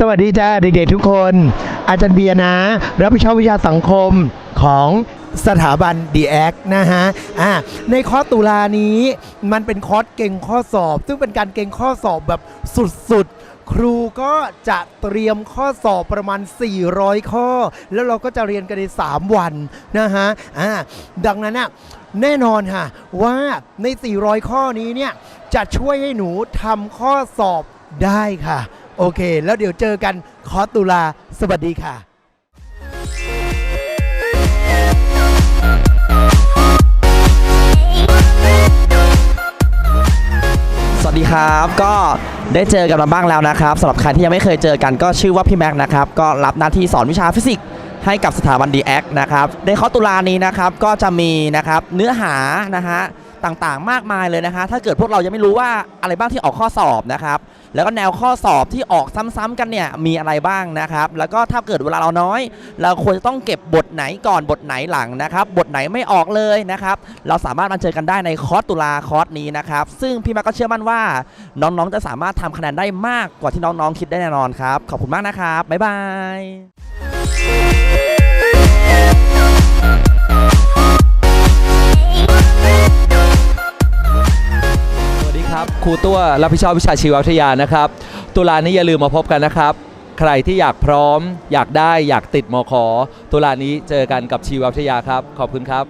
สวัสดีจ้าเด็กๆทุกคน อาจารย์เบียร์นะ รับผิดชอบวิชาสังคมของสถาบัน d ีแอคนะฮะอ่าในคอร์สตุลานี้มันเป็นคอร์สเก่งข้อสอบ ซึ่งเป็นการเก่งข้อสอบแบบสุดๆ ครูก็จะเตรียมข้อสอบประมาณ 400 ข้อ แล้วเราก็จะเรียนกันใน 3 วันนะฮะอ่าดังนั้นน่ะแน่นอนค่ะว่าใน 400 ข้อนี้เนี่ยจะช่วยให้หนูทำข้อสอบได้ค่ะ โอเค แล้วเดี๋ยวเจอกันคอร์สตุลา สวัสดีค่ะสวัสดีครับก็ได้เจอกันมาบ้างแล้วนะครับสำหรับใครที่ยังไม่เคยเจอกันก็ชื่อว่าพี่แม็กนะครับก็รับหน้าที่สอนวิชาฟิสิกส์ให้กับสถาบันดีแอคนะครับในคอตุลานี้นะครับก็จะมีนะครับเนื้อหานะฮะต่างๆมากมายเลยนะคะถ้าเกิดพวกเรายังไม่รู้ว่าอะไรบ้างที่ออกข้อสอบนะครับ แล้วก็แนวข้อสอบที่ออกซ้ำๆกันเนี่ยมีอะไรบ้างนะครับ แล้วก็ถ้าเกิดเวลาเราน้อย เราควรจะต้องเก็บบทไหนก่อนบทไหนหลังนะครับ บทไหนไม่ออกเลยนะครับเราสามารถมาเจอกันได้ในคอร์สตุลาคอร์สนี้นะครับ ซึ่งพี่มาก็เชื่อมั่นว่า น้องๆจะสามารถทำคะแนนได้มากกว่าที่น้องๆคิดได้แน่นอนครับขอบคุณมากนะครับบ๊ายบาย รับครูตัวรับผิดชอบวิชาชีววิทยานะครับ ตุลานี้อย่าลืมมาพบกันนะครับ ใครที่อยากพร้อม อยากได้อยากติดมขอตุลานี้เจอกันกับชีววิทยาครับ ขอบคุณครับ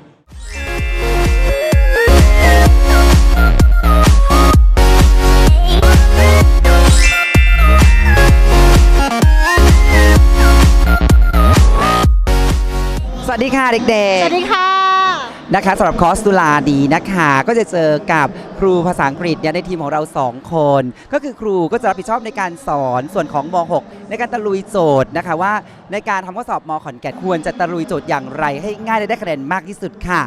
สวัสดีค่ะเด็กสวัสดีค่ะๆ นะคะสำหรับคอร์สตุลาดีนะคะ ก็จะเจอกับครูภาษาอังกฤษเนี่ยในทีมของเรา 2 คน ก็คือครูก็จะรับผิดชอบในการสอนส่วนของม .6 ในการตะลุยโจทย์นะคะว่าในการทำข้อสอบมขอนแก่นควรจะตะลุยโจทย์อย่างไร ให้ง่ายและได้คะแนนมากที่สุดค่ะ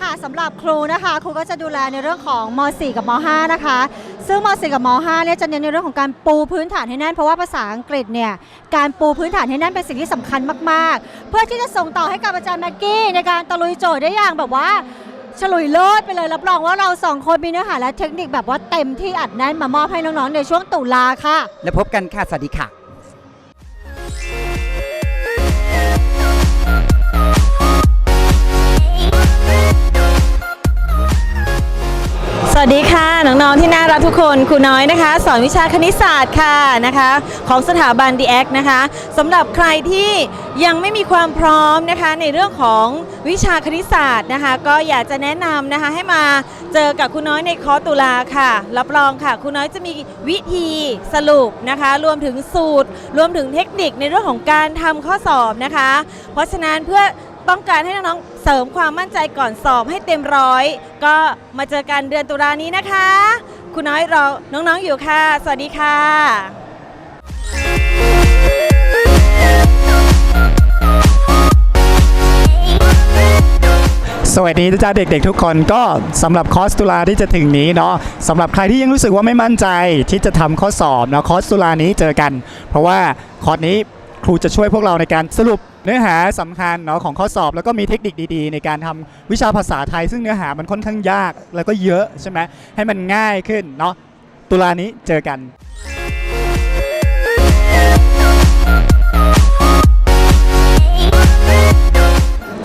ค่ะสำหรับครูนะคะ ครูก็จะดูแลในเรื่องของม .4 กับม .5 นะคะ ซึ่งม .4 กับม .5 เนี่ยจะเน้นในเรื่องของการปูพื้นฐานให้แน่นเพราะว่าภาษาอังกฤษเนี่ยการปูพื้นฐานให้แน่นเป็นสิ่งที่สำคัญมากๆ เพื่อที่จะส่งต่อให้กับอาจารย์แม็กกี้ในการตะลุยโจทย์ได้อย่างแบบว่าฉลุยเลิศไปเลยรับรองว่าเราสองคนมีเนื้อหาและเทคนิคแบบว่าเต็มที่อัดแน่นมามอบให้น้องๆในช่วงตุลาค่ะ แล้วพบกันค่ะ สวัสดีค่ะ ที่น่ารักทุกคนครูน้อยนะคะ สอนวิชาคณิตศาสตร์ค่ะนะคะ ของสถาบัน d ีแอคนะคะสำหรับใครที่ยังไม่มีความพร้อมนะคะในเรื่องของวิชาคณิตศาสตร์นะคะ ก็อยากจะแนะนำนะคะให้มาเจอกับครูน้อยในคอร์สตุลาค่ะ รับรองค่ะครูน้อยจะมีวิธีสรุปนะคะ รวมถึงสูตร รวมถึงเทคนิคในเรื่องของการทำข้อสอบนะคะ เพราะฉะนั้นเพื่อ ต้องการให้น้องๆเสริมความมั่นใจก่อนสอบให้เต็มร้อย ก็มาเจอกันเดือนตุลานี้นะคะ คุณน้อยรอน้องๆอยู่ค่ะ สวัสดีค่ะสวัสดีจ้าเด็กๆทุกคนก็สำหรับคอร์สตุลาที่จะถึงนี้เนาะสำหรับใครที่ยังรู้สึกว่าไม่มั่นใจที่จะทำข้อสอบเนาะคอร์สตุลานี้เจอกัน เพราะว่าคอร์สนี้ครูจะช่วยพวกเราในการสรุป เนื้อหาสำคัญเนาะของข้อสอบแล้วก็มีเทคนิคดีๆ ในการทำวิชาภาษาไทย ซึ่งเนื้อหามันค่อนข้างยากแล้วก็เยอะใช่ไหมให้มันง่ายขึ้นเนาะตุลานี้เจอกัน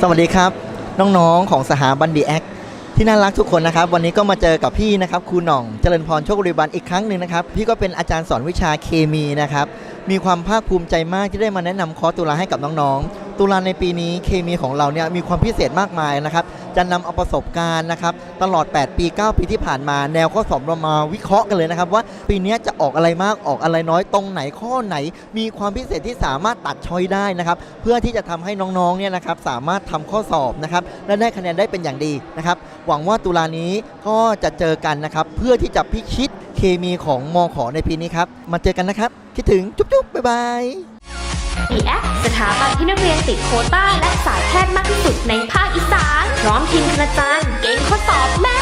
สวัสดีครับ น้องๆของสหบันดีแอคที่น่ารักทุกคนนะครับ วันนี้ก็มาเจอกับพี่นะครับครูหน่องเจริญพรโชคบริบันอีกครั้งหนึ่งนะครับ พี่ก็เป็นอาจารย์สอนวิชาเคมีนะครับ มีความภาคภูมิใจมากที่ได้มาแนะนำคอร์สตุลาให้กับน้องๆ ตุลาในปีนี้เคมีของเราเนี่ยมีความพิเศษมากมายนะครับ จะนำเอาประสบการณ์นะครับตลอด 8 ปี 9 ปีที่ผ่านมา แนวข้อสอบเรามาวิเคราะห์กันเลยนะครับ ว่าปีนี้จะออกอะไรมากออกอะไรน้อยตรงไหนข้อไหน มีความพิเศษที่สามารถตัดช้อยได้นะครับ เพื่อที่จะทำให้น้องๆเนี่ยนะครับสามารถทำข้อสอบนะครับและได้คะแนนได้เป็นอย่างดีนะครับหวังว่าตุลานี้ก็จะเจอกันนะครับเพื่อที่จะพิชิตเคมีของมขในปีนี้ครับมาเจอกันนะครับคิดถึงจุ๊บ บายดีแอสถาบันที่นักเรียนติดโคต้า และสายแพทย์มากที่สุดในภาคอีสานพร้อมทีมคณาจารย์เก่งข้อสอบแม่